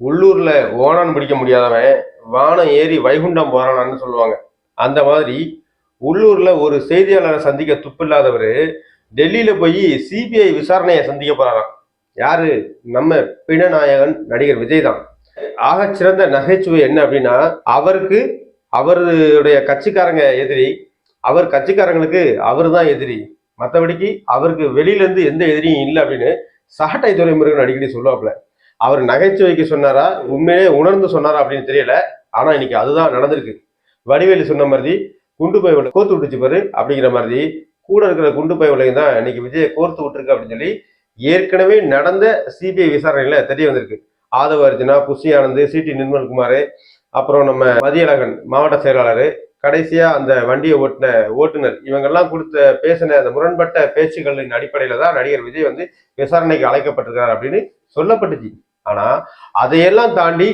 உள்ளூரில் ஓணான் பிடிக்க முடியாதவன் வானம் ஏறி வைகுண்டம் போகிறானான்னு சொல்லுவாங்க. அந்த மாதிரி உள்ளூரில் ஒரு செய்தியாளரை சந்திக்க துப்பில்லாதவர் டெல்லியில் போய் சிபிஐ விசாரணையை சந்திக்க போகிறாராம் யாரு? நம்ம பிணநாயகன் நடிகர் விஜய் தான். ஆக சிறந்த நகைச்சுவை என்ன அப்படின்னா அவருக்கு அவருடைய கட்சிக்காரங்க எதிரி அவர் கட்சிக்காரங்களுக்கு அவர் தான் எதிரி. மற்றபடிக்கு அவருக்கு வெளியிலேருந்து எந்த எதிரியும் இல்லை அப்படின்னு சாட்டை துறைமுருகன் அடிக்கடி சொல்லுவாப்புல. அவர் நகைச்சுவைக்கு சொன்னாரா? உண்மையிலே உணர்ந்து சொன்னாரா அப்படின்னு தெரியல. ஆனா இன்னைக்கு அதுதான் நடந்திருக்கு. வடிவேலு சொன்ன மாதிரி குண்டு பை உள்ள கோர்த்து விட்டுச்சு பாரு அப்படிங்கிற மாதிரி கூட இருக்கிற குண்டு பை உலகம் தான் இன்னைக்கு விஜயை கோர்த்து விட்டுருக்கு அப்படின்னு சொல்லி ஏற்கனவே நடந்த சிபிஐ விசாரணையில தெரிய வந்திருக்கு. ஆதவ அர்ஜுனா புஷி ஆனந்த் சிடி நிர்மல்குமார் அப்புறம் நம்ம மதியழகன் மாவட்ட செயலாளர் கடைசியா அந்த வண்டியை ஓட்டின ஓட்டுநர் இவங்கெல்லாம் கொடுத்த பேசின அந்த முரண்பட்ட பேச்சுக்களின் அடிப்படையில தான் நடிகர் விஜய் வந்து விசாரணைக்கு அழைக்கப்பட்டிருக்கார் அப்படின்னு சொல்லப்பட்டுச்சு. ஆனா அதையெல்லாம் தாண்டி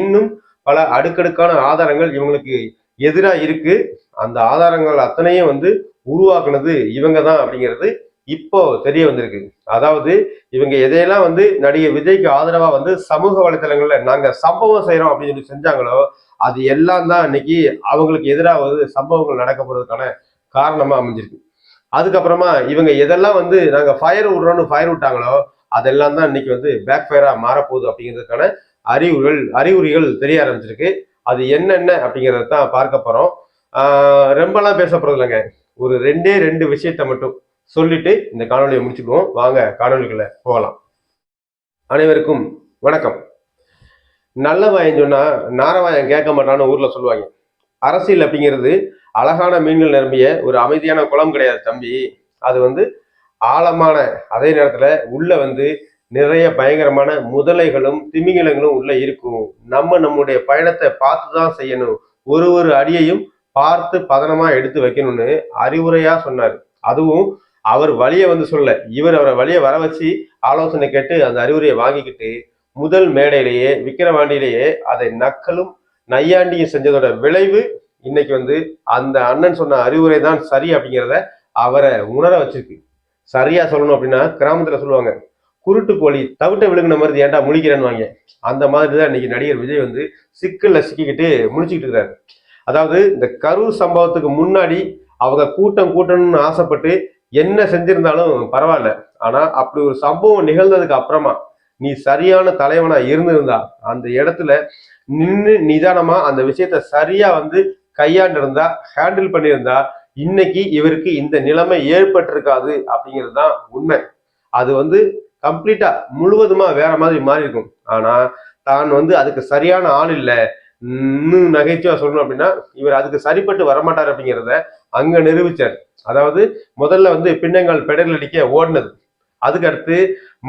இன்னும் பல அடுக்கடுக்கான ஆதாரங்கள் இவங்களுக்கு எதிராக இருக்கு. அந்த ஆதாரங்கள் அத்தனையும் வந்து உருவாக்குனது இவங்க தான் அப்படிங்கிறது இப்போ தெரிய வந்திருக்கு. அதாவது இவங்க எதையெல்லாம் வந்து நடிகை விஜய்க்கு ஆதரவா வந்து சமூக வலைதளங்கள்ல நாங்க சம்பவம் செய்யறோம் அப்படின்னு சொல்லி செஞ்சாங்களோ அது எல்லாம் தான் இன்னைக்கு அவங்களுக்கு எதிராக வந்து சம்பவங்கள் நடக்க போறதுக்கான காரணமா அமைஞ்சிருக்கு. அதுக்கப்புறமா இவங்க எதெல்லாம் வந்து நாங்க ஃபயர் விடுறோம்னு ஃபயர் விட்டாங்களோ அதெல்லாம் தான் இன்னைக்கு வந்து பேக் ஃபயராக மாறப்போகுது அப்படிங்கிறதுக்கான அறிவுகள் அறிகுறிகள் தெரிய ஆரம்பிச்சிருக்கு. அது என்னென்ன அப்படிங்கிறத தான் பார்க்க போகிறோம் ரொம்பலாம் பேச போகிறது இல்லைங்க. ஒரு ரெண்டே ரெண்டு விஷயத்த மட்டும் சொல்லிட்டு இந்த காணொலியை முடிச்சுக்குவோம். வாங்க காணொலிகளை போகலாம். அனைவருக்கும் வணக்கம். நல்ல வாயம் சொன்னால் நாரவாயன் கேட்க மாட்டான்னு ஊரில் சொல்லுவாங்க. அரசியல் அப்படிங்கிறது அழகான மீன்கள் நிரம்பிய ஒரு அமைதியான குளம் கிடையாது தம்பி. அது வந்து ஆழமான அதே நேரத்துல உள்ள வந்து நிறைய பயங்கரமான முதலைகளும் திமிங்கலங்களும் உள்ள இருக்கும். நம்ம நம்முடைய பயணத்தை பார்த்து தான் செய்யணும். ஒரு ஒரு அடியையும் பார்த்து பதனமா எடுத்து வைக்கணும்னு அறிவுரையா சொன்னார். அதுவும் அவர் வழியை வந்து சொல்ல. இவர் அவரை வழியை வர வச்சு ஆலோசனை கேட்டு அந்த அறிவுரையை வாங்கிக்கிட்டு முதல் மேடையிலேயே விக்கிரவாண்டியிலேயே அதை நக்கலும் நையாண்டியும் செஞ்சதோட விளைவு இன்னைக்கு வந்து அந்த அண்ணன் சொன்ன அறிவுரை தான் சரி அப்படிங்கிறத அவரை உணர வச்சிருக்கு. சரியா சொல்லணும் அப்படின்னா கிராமத்துல சொல்லுவாங்க குருட்டு கோழி தவிட்ட விழுங்கின மாதிரி ஏன்டா முழிக்கிறேன்னு வாங்க. அந்த மாதிரி தான் இன்னைக்கு நடிகர் விஜய் வந்து சிக்கல்ல சிக்கிக்கிட்டு முழிச்சுக்கிட்டு இருக்கிறாரு அதாவது இந்த கரூர் சம்பவத்துக்கு முன்னாடி அவங்க கூட்டம் கூட்டணும்னு ஆசைப்பட்டு என்ன செஞ்சிருந்தாலும் பரவாயில்ல. ஆனா அப்படி ஒரு சம்பவம் நிகழ்ந்ததுக்கு அப்புறமா நீ சரியான தலைவனா இருந்திருந்தா அந்த இடத்துல நின்று நிதானமா அந்த விஷயத்த சரியா வந்து கையாண்டிருந்தா ஹேண்டில் பண்ணியிருந்தா இன்னைக்கு இவருக்கு இந்த நிலைமை ஏற்பட்டிருக்காது அப்படிங்கிறது தான் உண்மை. அது வந்து கம்ப்ளீட்டா முழுவதுமா வேற மாதிரி மாறி இருக்கும் ஆனா தான் வந்து அதுக்கு சரியான ஆள் இல்லை. இன்னும் நகைச்சுவா சொல்லணும் அப்படின்னா இவர் அதுக்கு சரிப்பட்டு வரமாட்டார் அப்படிங்கிறத அங்க நிரூபிச்சார். அதாவது முதல்ல வந்து பின்னங்கால் பெடல் அடிக்க ஓடினது. அதுக்கு அடுத்து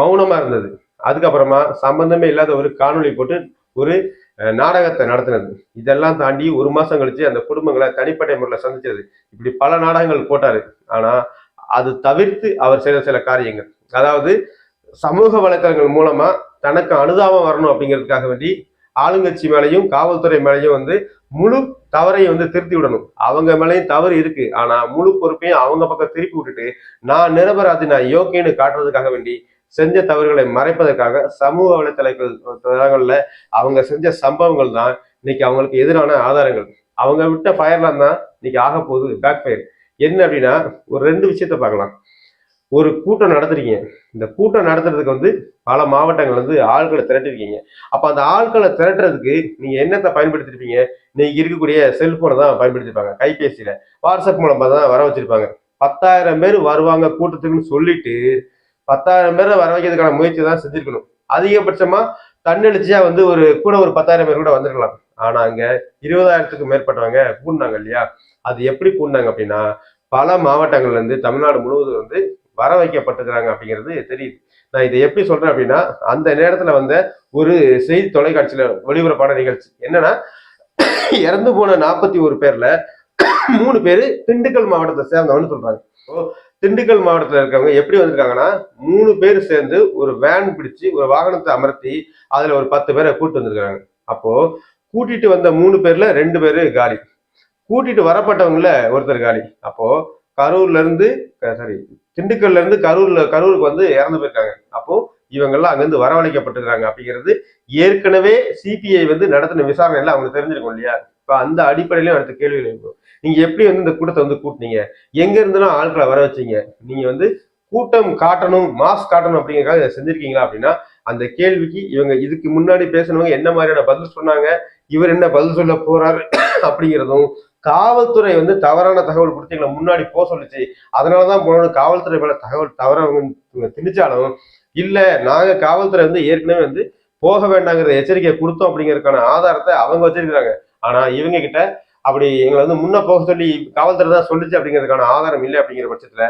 மௌனமா இருந்தது. அதுக்கப்புறமா சம்பந்தமே இல்லாத ஒரு காணொளி போட்டு ஒரு நாடகத்தை நடத்தினது. இதெல்லாம் தாண்டி ஒரு மாசம் கழிச்சு அந்த குடும்பங்களை தனிப்பட்ட முறையில் சந்திச்சது. இப்படி பல நாடகங்கள் போட்டாரு. ஆனா அது தவிர்த்து அவர் செய்த சில காரியங்கள். அதாவது சமூக வலைத்தளங்கள் மூலமா தனக்கு அனுதாபம் வரணும் அப்படிங்கிறதுக்காக வேண்டி ஆளுங்கட்சி மேலையும் காவல்துறை மேலையும் வந்து முழு தவறையும் வந்து திருத்தி விடணும். அவங்க மேலேயும் தவறு இருக்கு. ஆனா முழு பொறுப்பையும் அவங்க பக்கம் திருப்பி விட்டுட்டு நான் நிரபராதி நான் யோக்கியன்னு காட்டுறதுக்காக வேண்டி செஞ்ச தவறுகளை மறைப்பதற்காக சமூக வலைத்தளங்கள் தளங்களில் அவங்க செஞ்ச சம்பவங்கள் தான் இன்னைக்கு அவங்களுக்கு எதிரான ஆதாரங்கள். அவங்க விட்ட ஃபயர்லாம் தான் இன்னைக்கு ஆக போகுது பேக் ஃபயர் என்ன அப்படின்னா ஒரு ரெண்டு விஷயத்த பார்க்கலாம். ஒரு கூட்டம் நடத்துறீங்க. இந்த கூட்டம் நடத்துறதுக்கு வந்து பல மாவட்டங்கள் வந்து ஆட்களை திரட்டிருக்கீங்க. அப்போ அந்த ஆட்களை திரட்டுறதுக்கு நீங்கள் என்னத்தை பயன்படுத்திருப்பீங்க? நீங்கள் இருக்கக்கூடிய செல்போனை தான் பயன்படுத்திருப்பாங்க கைபேசியில். வாட்ஸ்அப் மூலமாக தான் வர வச்சிருப்பாங்க. பத்தாயிரம் பேர் வருவாங்க கூட்டத்துக்குன்னு சொல்லிட்டு பத்தாயிரம் பேரை வர வைக்கிறதுக்கான முயற்சி தான் செஞ்சிருக்கணும். அதிகபட்சமா தன்னெழுச்சியா வந்து ஒரு கூட ஒரு பத்தாயிரம் பேர் கூட வந்திருக்கலாம். ஆனா அங்க இருபதாயிரத்துக்கு மேற்பட்டவங்க கூடினாங்க இல்லையா? அது எப்படி கூடினாங்க அப்படின்னா பல மாவட்டங்கள்ல இருந்து தமிழ்நாடு முழுவதும் வந்து வர வைக்கப்பட்டிருக்கிறாங்க அப்படிங்கிறது தெரியுது. நான் இதை எப்படி சொல்றேன் அப்படின்னா அந்த நேரத்துல வந்த ஒரு செய்தி தொலைக்காட்சியில ஒளிபரப்பான நிகழ்ச்சி. என்னன்னா இறந்து போன நாற்பத்தி ஒரு பேர்ல மூணு பேரு திண்டுக்கல் மாவட்டத்தை சேர்ந்தவன்னு சொல்றாங்க. ஓ, திண்டுக்கல் மாவட்டத்தில் இருக்கவங்க எப்படி வந்திருக்காங்கன்னா மூணு பேர் சேர்ந்து ஒரு வேன் பிடிச்சு ஒரு வாகனத்தை அமர்த்தி அதில் ஒரு பத்து பேரை கூட்டு வந்திருக்காங்க அப்போ கூட்டிட்டு வந்த மூணு பேர்ல ரெண்டு பேர் காலி. கூட்டிட்டு வரப்பட்டவங்கள ஒருத்தர் காலி. அப்போ கரூர்ல இருந்து சாரி திண்டுக்கல்ல இருந்து கரூர்ல கரூருக்கு வந்து இறந்து போயிருக்காங்க. அப்போ இவங்கெல்லாம் அங்கிருந்து வரவழைக்கப்பட்டிருக்காங்க அப்படிங்கிறது ஏற்கனவே சிபிஐ வந்து நடத்தின விசாரணையில அவங்களுக்கு தெரிஞ்சிருக்கும் இல்லையா? இப்போ அந்த அடிப்படையிலும் அடுத்த கேள்விகள் இருக்கும் நீங்க எப்படி வந்து இந்த கூட்டத்தை வந்து கூட்டினீங்க? எங்க இருந்தாலும் ஆட்களை வர வச்சீங்க? நீங்க வந்து கூட்டம் காட்டணும் மாஸ் காட்டணும் அப்படிங்கறதுக்காக இதை செஞ்சிருக்கீங்களா அப்படின்னா அந்த கேள்விக்கு இவங்க இதுக்கு முன்னாடி பேசினவங்க என்ன மாதிரியான பதில் சொன்னாங்க இவர் என்ன பதில் சொல்ல போறாரு அப்படிங்கிறதும் காவல்துறை வந்து தவறான தகவல் கொடுத்து எங்களை முன்னாடி போக சொல்லுச்சு. அதனாலதான் போனோம் காவல்துறை மேல தகவல் தவறவங்க திணிச்சாலும் இல்ல நாங்க காவல்துறை வந்து ஏற்கனவே வந்து போக வேண்டாங்கிற எச்சரிக்கையை கொடுத்தோம் அப்படிங்கறதுக்கான ஆதாரத்தை அவங்க வச்சிருக்கிறாங்க. ஆனா இவங்க கிட்ட அப்படி எங்களை வந்து முன்ன போக சொல்லி காவல்துறை தான் சொல்லுச்சு அப்படிங்கிறதுக்கான ஆதாரம் இல்லை அப்படிங்கிற பட்சத்துல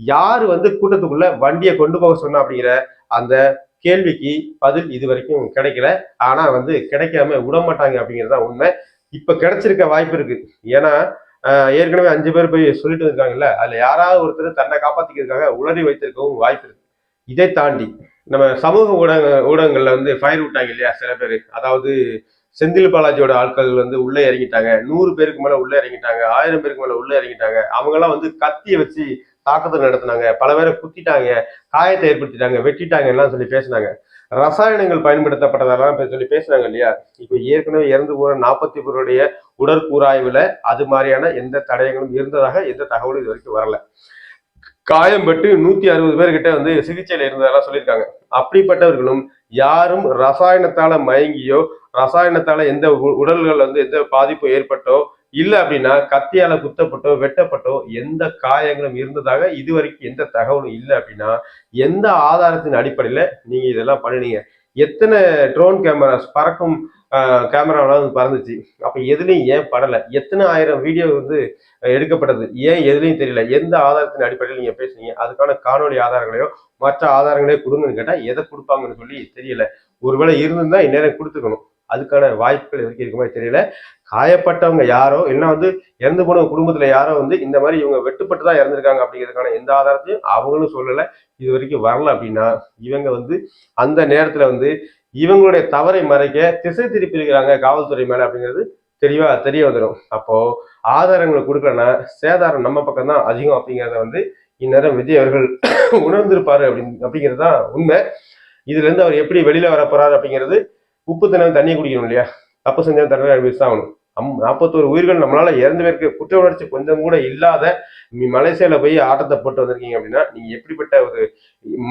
யார் வந்து கூட்டத்துக்குள்ள வண்டியை கொண்டு போக சொன்னா அப்படிங்கிற அந்த கேள்விக்கு பதில் இது வரைக்கும் கிடைக்கல. ஆனா வந்து கிடைக்காம விட மாட்டாங்க அப்படிங்கிறது தான் உண்மை. இப்ப கிடைச்சிருக்க வாய்ப்பு இருக்கு. ஏன்னா ஏற்கனவே அஞ்சு பேர் போய் சொல்லிட்டு இருக்காங்கல்ல அதுல யாராவது ஒருத்தர் தன்னை காப்பாத்திக்கிறதுக்காக உளறி வைத்திருக்கவும் வாய்ப்பு இருக்கு. இதை தாண்டி நம்ம சமூக ஊடக ஊடகங்கள்ல வந்து ஃபயர் விட்டாங்க இல்லையா சில பேர். அதாவது செந்தில் பாலாஜியோட ஆட்கள் வந்து உள்ளே இறங்கிட்டாங்க. நூறு பேருக்கு மேல உள்ளே இறங்கிட்டாங்க. ஆயிரம் பேருக்கு மேல உள்ளே இறங்கிட்டாங்க. அவங்கெல்லாம் வந்து கத்தியை வச்சு தாக்கத்தை நடத்தினாங்க. பல பேரை குத்திட்டாங்க காயத்தை ஏற்படுத்திட்டாங்க வெட்டிட்டாங்க எல்லாம் சொல்லி பேசினாங்க. ரசாயனங்கள் பயன்படுத்தப்பட்டதெல்லாம் சொல்லி பேசுனாங்க இல்லையா? இப்போ ஏற்கனவே இறந்து போற நாற்பத்தி பேருடைய உடற்கூறாய்வுல அது மாதிரியான எந்த தடயங்களும் இருந்ததாக எந்த தகவலும் இது வரைக்கும் வரல. காயம்பட்டு நூத்தி அறுபது பேர்கிட்ட வந்து சிகிச்சையில இருந்ததெல்லாம் சொல்லியிருக்காங்க. அப்படிப்பட்டவர்களும் யாரும் ரசாயனத்தால மயங்கியோ ரசாயனத்தால எந்த உ- உடல்கள் வந்து எந்த பாதிப்பு ஏற்பட்டோ இல்ல அப்படின்னா கத்தியால குத்தப்பட்டோ வெட்டப்பட்டோ எந்த காயங்களும் இருந்ததாக இதுவரைக்கும் எந்த தகவலும் இல்லை அப்படின்னா எந்த ஆதாரத்தின் அடிப்படையில நீங்க இதெல்லாம் பண்ணினீங்க? எத்தனை ட்ரோன் கேமராஸ் பறக்கும் கேமராவெல்லாம் வந்து பறந்துச்சு. அப்ப எதுலையும் ஏன் படல? எத்தனை ஆயிரம் வீடியோ வந்து எடுக்கப்பட்டது? ஏன் எதுலையும் தெரியல? எந்த ஆதாரத்தின் அடிப்படையில் நீங்க பேசுனீங்க? அதுக்கான காணொளி ஆதாரங்களையோ மற்ற ஆதாரங்களையோ கொடுங்கன்னு கேட்டா எதை கொடுப்பாங்கன்னு சொல்லி தெரியல. ஒருவேளை இருந்திருந்தா இந்நேரம் கொடுத்துக்கணும் அதுக்கான வாய்ப்புகள் எதுக்கு இருக்க மாதிரி தெரியல. காயப்பட்டவங்க யாரோ இல்லைன்னா வந்து இறந்து போன குடும்பத்துல யாரோ வந்து இந்த மாதிரி இவங்க வெட்டுப்பட்டு தான் இறந்திருக்காங்க அப்படிங்கிறதுக்கான எந்த ஆதாரத்தையும் அவங்களும் சொல்லல. இது வரைக்கும் வரல அப்படின்னா இவங்க வந்து அந்த நேரத்துல வந்து இவங்களுடைய தவறை மறைக்க திசை திருப்பி இருக்கிறாங்க காவல்துறை மேல அப்படிங்கிறது தெளிவா தெரிய வந்துடும் அப்போ ஆதாரங்களை கொடுக்கலன்னா சேதாரம் நம்ம பக்கம் தான் அதிகம் அப்படிங்கிறத வந்து இந்நேரம் விஜய் அவர்கள் உணர்ந்திருப்பாரு அப்படின்னு அப்படிங்கிறது தான் உண்மை. இதுல இருந்து அவர் எப்படி வெளியில வர அப்படிங்கிறது உப்பு தினம் தண்ணி குடிக்கணும் இல்லையா? தப்பு செஞ்சாலும் தண்டனை அனுபவிச்சு தான் ஆகணும். அம் நாற்பத்தோரு உயிர்கள் நம்மளால இறந்து பேருக்கு குற்ற உணர்ச்சி கொஞ்சம் கூட இல்லாத நீ மலேசியால போய் ஆட்டத்தை போட்டு வந்திருக்கீங்க அப்படின்னா நீங்க எப்படிப்பட்ட ஒரு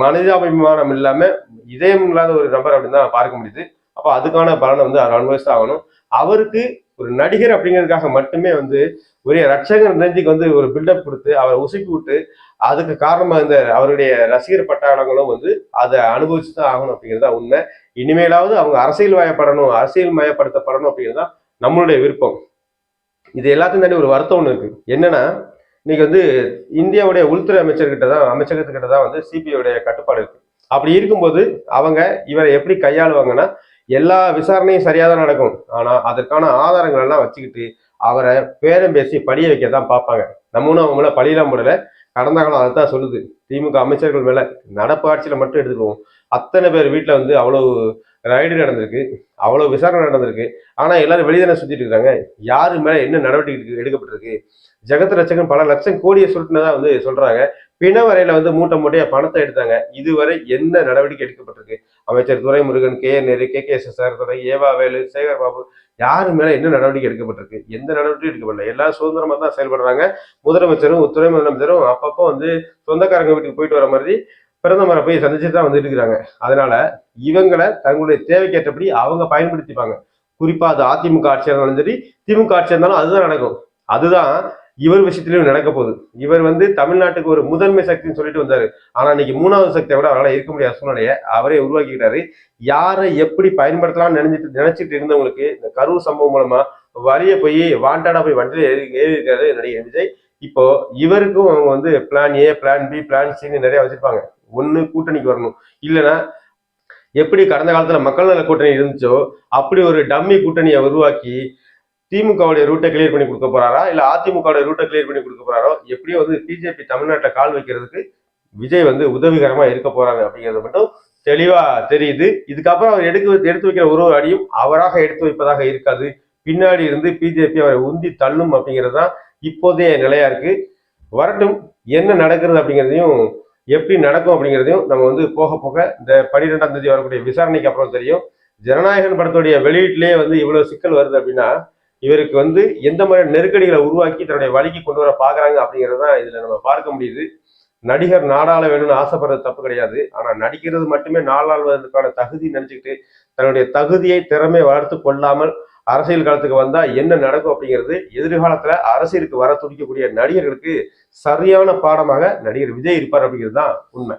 மனிதாபிமானம் இல்லாம இதயம் இல்லாத ஒரு நபர் அப்படின்னு தான் பார்க்க முடியுது. அப்போ அதுக்கான பலனை வந்து அவர் அனுபவிச்சு ஆகணும். அவருக்கு ஒரு நடிகர் அப்படிங்கிறதுக்காக மட்டுமே வந்து ஒரே ரட்சகர் நெஞ்சுக்கு வந்து ஒரு பில்டப் கொடுத்து அவரை உசுப்பி விட்டு அதுக்கு காரணமாக இந்த அவருடைய ரசிகர் பட்டாளங்களும் வந்து அதை அனுபவிச்சு தான் ஆகணும் அப்படிங்கிறது தான் உண்மை. இனிமேலாவது அவங்க அரசியல் மயப்படணும் அரசியல் மயப்படுத்தப்படணும் அப்படிங்கிறது தான் நம்மளுடைய விருப்பம். இது எல்லாத்தையும் தாண்டி ஒரு வருத்தம் ஒன்று இருக்குது என்னென்னா இன்னைக்கு வந்து இந்தியாவுடைய உள்துறை அமைச்சர்கிட்ட தான் அமைச்சகத்துக்கிட்ட தான் வந்து சிபிஐடைய கட்டுப்பாடு இருக்கு. அப்படி இருக்கும்போது அவங்க இவரை எப்படி கையாளுவாங்கன்னா எல்லா விசாரணையும் சரியாக தான் நடக்கும். ஆனால் அதற்கான ஆதாரங்கள் எல்லாம் வச்சுக்கிட்டு அவரை பேரம் பேசி படிய வைக்க தான் பார்ப்பாங்க நம்மளும் அவங்கள பழியெல்லாம் போடல. கடந்த காலம் அதைத்தான் சொல்லுது. திமுக அமைச்சர்கள் மேலே நடப்பு ஆட்சியில் மட்டும் எடுத்துக்குவோம். அத்தனை பேர் வீட்டில் வந்து அவ்வளோ ரைடு நடந்திருக்கு அவ்வளோ விசாரணை நடந்திருக்கு. ஆனால் எல்லாரும் வெளியே சுற்றிட்டு இருக்காங்க. யாரு மேலே என்ன நடவடிக்கை எடுக்கப்பட்டிருக்கு? ஜெகத் லட்சகம் பல லட்சம் கோடியை சுருட்டினதா வந்து சொல்றாங்க. பிண வரையில வந்து மூட்டை மூட்டையா பணத்தை எடுத்தாங்க. இதுவரை என்ன நடவடிக்கை எடுக்கப்பட்டிருக்கு? அமைச்சர் Duraimurugan K N Nehru K K S S R துறை ஏவா வேலு சேகர் பாபு யாரு மேல என்ன நடவடிக்கை எடுக்கப்பட்டிருக்கு? எந்த நடவடிக்கையும் எடுக்கப்படல. எல்லாரும் சுதந்திரமா தான் செயல்படுறாங்க. முதலமைச்சரும் துணை முதலமைச்சரும் அப்பப்போ வந்து சொந்தக்காரங்க வீட்டுக்கு போயிட்டு வர மாதிரி பிரதமரை போய் சந்திச்சு தான் வந்துட்டு இருக்கிறாங்க. அதனால இவங்களை தங்களுடைய தேவைக்கேற்றபடி அவங்க பயன்படுத்திப்பாங்க. குறிப்பா அது அதிமுக ஆட்சியாக இருந்தாலும் சரி திமுக ஆட்சியாக இருந்தாலும் அதுதான் நடக்கும். அதுதான் இவர் விஷயத்திலும் நடக்க போகுது. இவர் வந்து தமிழ்நாட்டுக்கு ஒரு முதன்மை சக்தின்னு சொல்லிட்டு வந்தாரு. ஆனா இன்னைக்கு மூணாவது சக்தியை விட அவரால் இருக்க முடியாத சூழ்நிலையை அவரே உருவாக்கிக்கிட்டாரு. யாரை எப்படி பயன்படுத்தலாம்னு நினைச்சிட்டு நினைச்சிட்டு இருந்தவங்களுக்கு இந்த கரூர் சம்பவம் மூலமா வழியை போய் வாண்டாடா போய் வண்டியில் ஏறி ஏறி இருக்காரு நடிகர் விஜய். இப்போ இவருக்கும் அவங்க வந்து plan A plan B plan சின்னு நிறைய வச்சிருப்பாங்க. ஒன்று கூட்டணிக்கு வரணும். இல்லைன்னா எப்படி கடந்த காலத்துல மக்கள் நல கூட்டணி இருந்துச்சோ அப்படி ஒரு டம்மி கூட்டணியை உருவாக்கி திமுகவுடைய ரூட்டை கிளியர் பண்ணி கொடுக்க போறாரா? இல்ல அதிமுகவுடைய ரூட்டை கிளியர் பண்ணி கொடுக்க போறாரோ? எப்படியும் வந்து பிஜேபி தமிழ்நாட்டில் கால் வைக்கிறதுக்கு விஜய் வந்து உதவிகரமா இருக்க போறாரு அப்படிங்கிறது மட்டும் தெளிவா தெரியுது. இதுக்கப்புறம் அவர் எடுக்க எடுத்து வைக்கிற ஒரு ஒரு அடியும் அவராக எடுத்து வைப்பதாக இருக்காது. பின்னாடி இருந்து பிஜேபி அவரை உந்தி தள்ளும் அப்படிங்கிறது தான் இப்போதைய நிலையா இருக்கு. வரட்டும் என்ன நடக்கிறது அப்படிங்கிறதையும் எப்படி நடக்கும் அப்படிங்கிறதையும் நம்ம வந்து போக போக இந்த பன்னிரெண்டாம் தேதி வரக்கூடிய விசாரணைக்கு அப்புறம் தெரியும். ஜனநாயகன் படத்துடைய வெளியீட்டிலேயே வந்து இவ்வளவு சிக்கல் வருது அப்படின்னா இவருக்கு வந்து எந்த மாதிரி நெருக்கடிகளை உருவாக்கி தன்னுடைய வழிக்கு கொண்டு வர பாக்குறாங்க அப்படிங்கிறது தான் இதுல நம்ம பார்க்க முடியுது. நடிகர் நாடாள வேணும்னு ஆசைப்படுறது தப்பு கிடையாது. ஆனா நடிக்கிறது மட்டுமே நாடாளுவதற்கான தகுதி நினைச்சுக்கிட்டு தன்னுடைய தகுதியை திறமை வளர்த்து கொள்ளாமல் அரசியல் காலத்துக்கு வந்தா என்ன நடக்கும் அப்படிங்கிறது எதிர்காலத்துல அரசியலுக்கு வர துடிக்கக்கூடிய நடிகர்களுக்கு சரியான பாடமாக நடிகர் விஜய் இருப்பார் அப்படிங்கிறது தான் உண்மை.